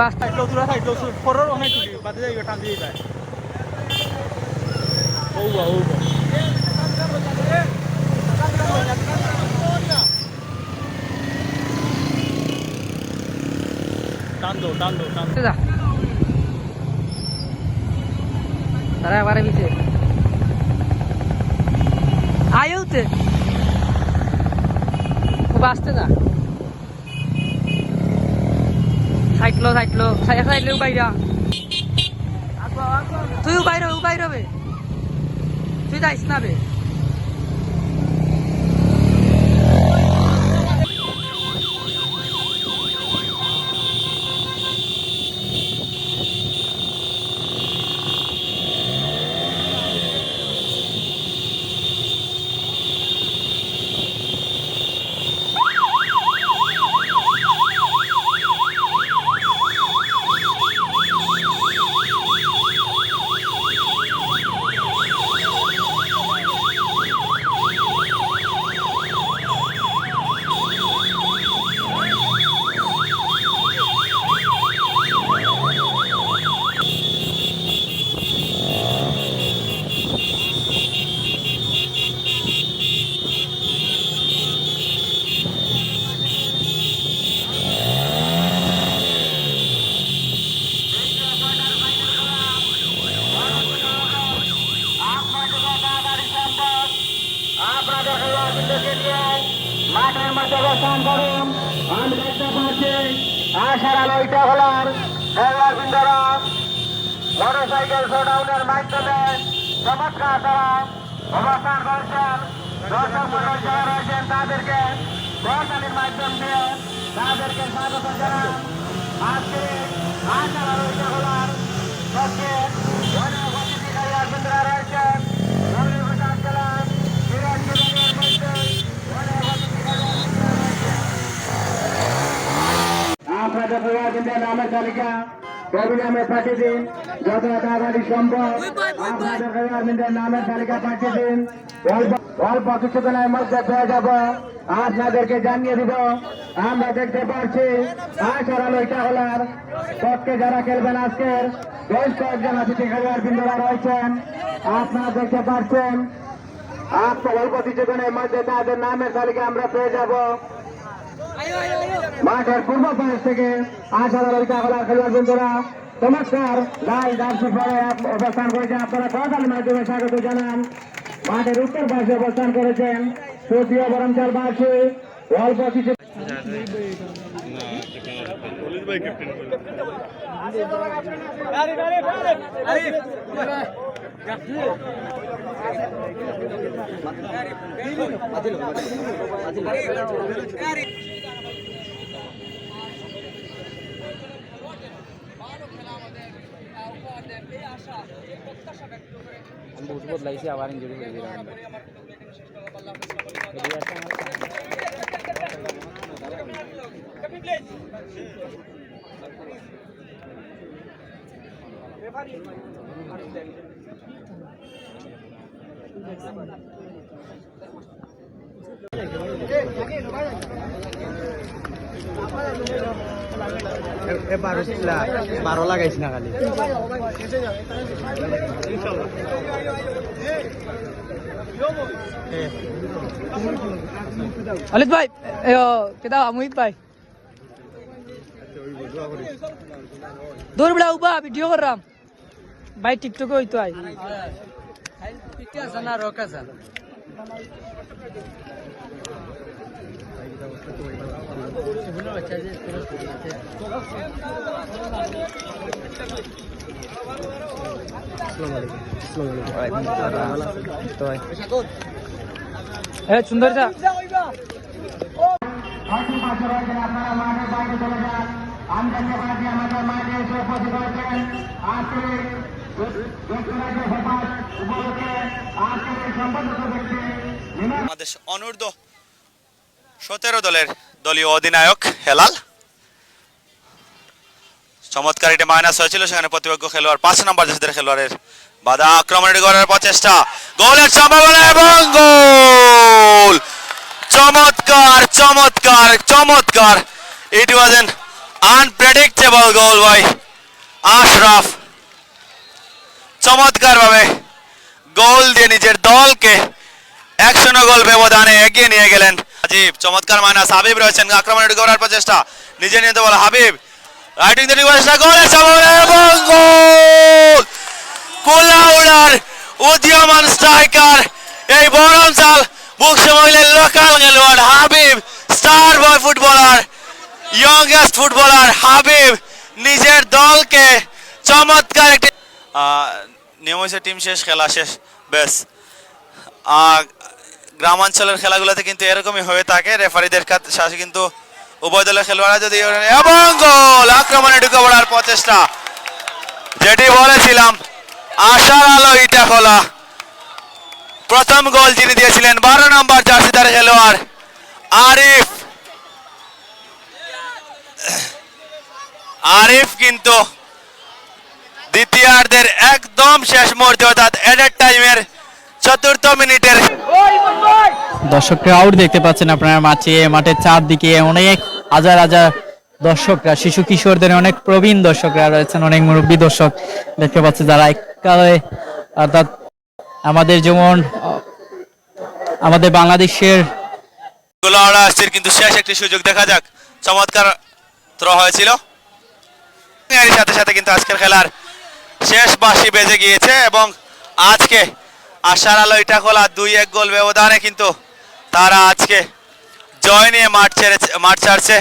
বাস side লো তুরা side লো ফরর অনেক টুকি বাদে যাই টান দিয়ে যায়। ও বা ও বা টান দো টান দো টান দো। যা। তারা এবারে বিতে আয়ুতে খুব আসতে যা সাইটলো সাইটলো সাইটলো বাইরা তুই বাইর বাইর বে তুই যাইস না বে আপনাদের খেলোয়াড়দেরকে নিয়ে মাঠের মধ্যে অবস্থান করুন আমি দেখতে পাচ্ছি আশার আলোইটা হলার খেলোয়াড়বৃন্দরা মোটর সাইকেল শোডাউনের মাধ্যমে চমৎকার তারা অবস্থান করেছেন। দর্শক মন্ডল যারা রয়েছেন তাদেরকে দর্শনের মাধ্যম দিয়ে তাদেরকে স্বাগত জানান আজকে আজ আশার আলোইটা হলার পক্ষে অনেক অতিথি খেলোয়াড়বৃন্দরা রয়েছেন মুরলী প্রসাদ জেলা সিরাজ জেলার মধ্যে অনেক অতিথি খেলোয়াড়বৃন্দরা রয়েছেন আপনাদের প্রবাসীদের নামের তালিকা টেলিগ্রামে পাঠিয়ে দিন যত তাড়াতাড়ি সম্ভব আপনাদের প্রবাসীদের নামের তালিকা পাঠিয়ে দিন অল্প কিছুদিনের মধ্যে পেয়ে যাব আপনাদেরকে জানিয়ে দিব আমরা দেখতে পাচ্ছি আশার আলো এটা হলার পক্ষে যারা খেলবেন আজকের বেশ কয়েকজন অতিথি খেলোয়াড় বৃন্দরা রয়েছেন আপনারা দেখতে পাচ্ছেন আপনার অল্প কিছুদিনের মধ্যে তাদের নামের তালিকা আমরা পেয়ে যাব। মাঠের পূর্ব পাশ থেকে ললিতা কলা খেলোয়াড় বন্ধুরা চমৎকার লাল জার্সি পরে অবস্থান করেছেন আপনারা কতালের মাধ্যমে স্বাগত জানান মাঠের উত্তর পাশে অবস্থান করেছেন তৃতীয় বরমচার বাসে অল্প কিছু আমি বুঝ বদলাইছি আবার ইঞ্জুরি করে দিলাম বারো লাগাইছি না খালি। অলিত ভাই কেদা অমিত ভাই। দৌড় বেড়া উবা, ভিডিও করলাম ভাই, টিকটকে হইতো আছে হ্যাঁ সুন্দর যা আপনারা মাঠের বাইরে চলে যান আমি আমাদের মাঠে এসে উপস্থিত হয়েছেন আজকের বাংলাদেশ অনূর্ধ্ব সতেরো দলের দলীয় অধিনায়ক হেলাল। চমৎকার মাইনাস হয়েছিল, সেখানে প্রতিপক্ষ খেলোয়াড়, পাঁচ নম্বর দেশের খেলোয়াড়ের বাধা গড়ের প্রচেষ্টা। গোলের সম্ভাবনা এবং গোল! চমৎকার চমৎকার চমৎকার। It was an unpredictable goal by Ashraf চমৎকার ভাবে গোল দিয়ে নিজের দলকে এক গোল ব্যবধানে এগিয়ে নিয়ে গেলেন হাবিব। চমৎকার মাইনাস। হাবিব রয়েছেন আক্রমণে ঢুকে পড়ার প্রচেষ্টা। নিজে নিতে বলা হাবিব। রাইটিং দ্য রিকোয়েস্ট গোলের সম্ভাবনা এবং গোল উদীয়মান স্ট্রাইকার এই বরমসাল মুখে মহিলের লোকাল খেলোয়াড় Habib star boy footballer youngest footballer Habib, নিজের দলকে চমৎকার একটি নিয়ম হয়েছে টিম শেষ খেলা শেষ আহ, গ্রামাঞ্চলের খেলাগুলোতে কিন্তু এরকমই হয়ে থাকে। রেফারিদের সাথে কিন্তু উভয় দলের খেলোয়াড়রা যদি এবং গোল! আক্রমণে ঢুকে পড়ার প্রচেষ্টা। যেটি বলেছিলাম আশার আলো ইটা খোলা। প্রথম গোল যিনি দিয়েছিলেন বারো নম্বর জার্সিদার খেলোয়াড় আরিফ। আরিফ কিন্তু দ্বিতীয়ার্ধের একদম শেষ মুহূর্তে অর্থাৎ এডেড টাইমের চতুর্থ মিনিটের দর্শকরা আউট দেখতে পাচ্ছেন আপনারা মাঠে মাঠের চারদিকে অনেক হাজার হাজার দর্শকরা শিশু কিশোরদের অনেক প্রবীণ দর্শকরা রয়েছেন অনেক মুরব্বী দর্শক দেখতে পাচ্ছেন যারা এককালে অর্থাৎ আমাদের যেমন আমাদের বাংলাদেশেরগুলো আড়া আসছে কিন্তু শেষ একটি সুযোগ দেখা যাক। চমৎকার থ্র হয়েছিল। এরই সাথে সাথে কিন্তু আজকের খেলার শেষ বাঁশি বেজে গিয়েছে এবং আজকে আশার আলো ইটা খোলা দুই এক গোল ব্যবধানে কিন্তু তারা আজকে জয় নিয়ে মাঠ ছেড়েছে, মাঠ ছাড়ছে।